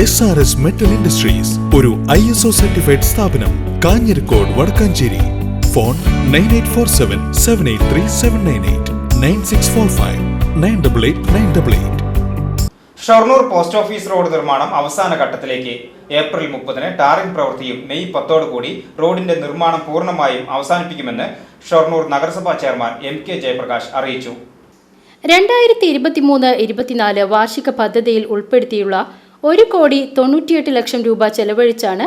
S R S metal industries ഒരു I S O certified സ്ഥാപനം Kanjirakode Vadakkanchery. Phone nine eight four seven seven eight three seven nine eight nine six four five nine double eight nine double eight Shoranur post office road നിർമ്മാണം അവസാന ഘട്ടത്തിലേക്ക്. April മുപ്പതിന് tarring പ്രവൃത്തിയും May പത്തോടു കൂടി റോഡിന്റെ നിർമ്മാണം പൂർണമായും അവസാനിപ്പിക്കുമെന്ന് ഷൊർണൂർ നഗരസഭാ ചെയർമാൻ എം കെ ജയപ്രകാശ് അറിയിച്ചു. രണ്ടായിരത്തി ഇരുപത്തിമൂന്ന് ഇരുപത്തിനാല് വാർഷിക പദ്ധതിയിൽ ഉൾപ്പെടുത്തിയുള്ള ഒരു കോടി തൊണ്ണൂറ്റിയെട്ട് ലക്ഷം രൂപ ചെലവഴിച്ചാണ്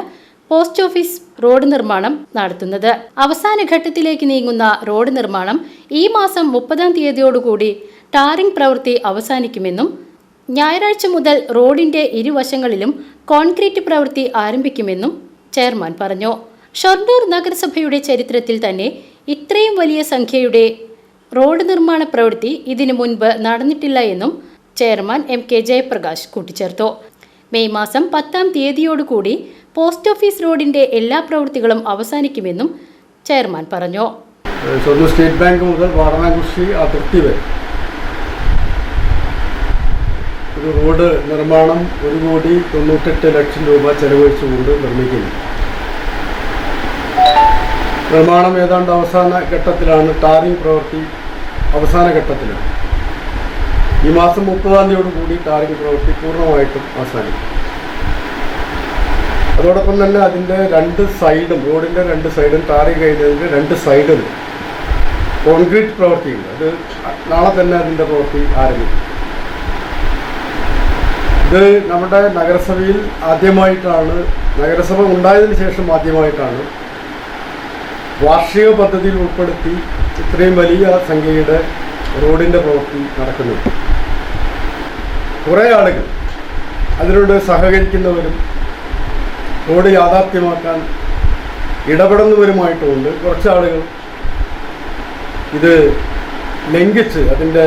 പോസ്റ്റ് ഓഫീസ് റോഡ് നിർമ്മാണം നടത്തുന്നത്. അവസാന ഘട്ടത്തിലേക്ക് നീങ്ങുന്ന റോഡ് നിർമ്മാണം ഈ മാസം മുപ്പതാം തീയതിയോടുകൂടി ടാറിംഗ് പ്രവൃത്തി അവസാനിക്കുമെന്നും ഞായറാഴ്ച മുതൽ റോഡിന്റെ ഇരുവശങ്ങളിലും കോൺക്രീറ്റ് പ്രവൃത്തി ആരംഭിക്കുമെന്നും ചെയർമാൻ പറഞ്ഞു. ഷൊർണൂർ നഗരസഭയുടെ ചരിത്രത്തിൽ തന്നെ ഇത്രയും വലിയ സംഖ്യയുടെ റോഡ് നിർമ്മാണ പ്രവൃത്തി ഇതിനു മുൻപ് നടന്നിട്ടില്ല എന്നും ചെയർമാൻ എം കെ ജയപ്രകാശ് കൂട്ടിച്ചേർത്തു. മെയ് മാസം പത്താം തീയതിയോടുകൂടി പോസ്റ്റ് ഓഫീസ് റോഡിന്റെ എല്ലാ പ്രവൃത്തികളും അവസാനിക്കുമെന്നും ചെയർമാൻ പറഞ്ഞു. സ്റ്റേറ്റ് ബാങ്ക് മുതൽ വാടനാകുഷി അതിർത്തി വരെ. ഒരു റോഡ് നിർമ്മാണം ഒരു കോടി തൊണ്ണൂറ്റെട്ട് ലക്ഷം രൂപ ചെലവഴിച്ചുകൊണ്ട് നിർമ്മിക്കുന്നു. നിർമ്മാണം ഏതാണ്ട് അവസാന ഘട്ടത്തിലാണ് ടാറിംഗ് പ്രവൃത്തി അവസാന ഘട്ടത്തിലാണ്. ഈ മാസം മുപ്പതാം തീയതിയോട് കൂടി ടാറിംഗ് പ്രവൃത്തി പൂർണമായിട്ടും അവസാനിക്കും. അതോടൊപ്പം തന്നെ അതിന്റെ രണ്ട് സൈഡും റോഡിന്റെ രണ്ട് സൈഡും ടാറി കഴിഞ്ഞതിന്റെ രണ്ട് സൈഡും കോൺക്രീറ്റ് പ്രവൃത്തിയുണ്ട്. അത് നാളെ തന്നെ അതിന്റെ പ്രവൃത്തി ആരംഭിക്കും. ഇത് നമ്മുടെ നഗരസഭയിൽ ആദ്യമായിട്ടാണ് നഗരസഭ ഉണ്ടായതിന് ശേഷം ആദ്യമായിട്ടാണ് വാർഷിക പദ്ധതിയിൽ ഉൾപ്പെടുത്തി ഇത്രയും വലിയ സംഖ്യയുടെ റോഡിന്റെ പ്രവൃത്തി നടക്കുന്നത്. കുറേ ആളുകൾ അതിനോട് സഹകരിക്കുന്നവരും റോഡ് യാഥാർത്ഥ്യമാക്കാൻ ഇടപെടുന്നവരുമായിട്ടുമുണ്ട് കുറച്ച് ആളുകൾ ഇത് ലംഘിച്ച് അതിന്റെ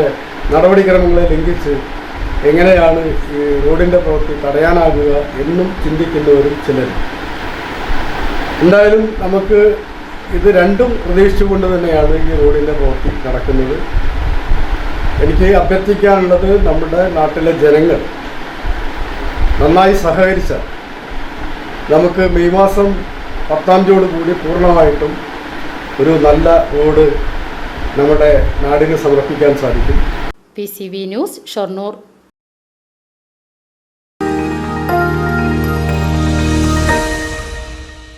നടപടിക്രമങ്ങളെ ലംഘിച്ച് എങ്ങനെയാണ് ഈ റോഡിന്റെ പ്രവൃത്തി തടയാനാകുക എന്നും ചിന്തിക്കുന്നവരും ചിലർ എന്തായാലും നമുക്ക് ഇത് രണ്ടും പ്രതീക്ഷിച്ചുകൊണ്ട് തന്നെയാണ് ഈ റോഡിന്റെ പ്രവൃത്തി നടക്കുന്നത്. എനിക്ക് അഭ്യർത്ഥിക്കാനുള്ളത് നമ്മുടെ നാട്ടിലെ ജനങ്ങൾ നന്നായി സഹകരിച്ച നമുക്ക് മെയ് മാസം പത്താം കൂടി പൂർണമായിട്ടും ഒരു നല്ല റോഡ് നമ്മുടെ നാടിന് സമർപ്പിക്കാൻ സാധിക്കും. P C V news Shoranur.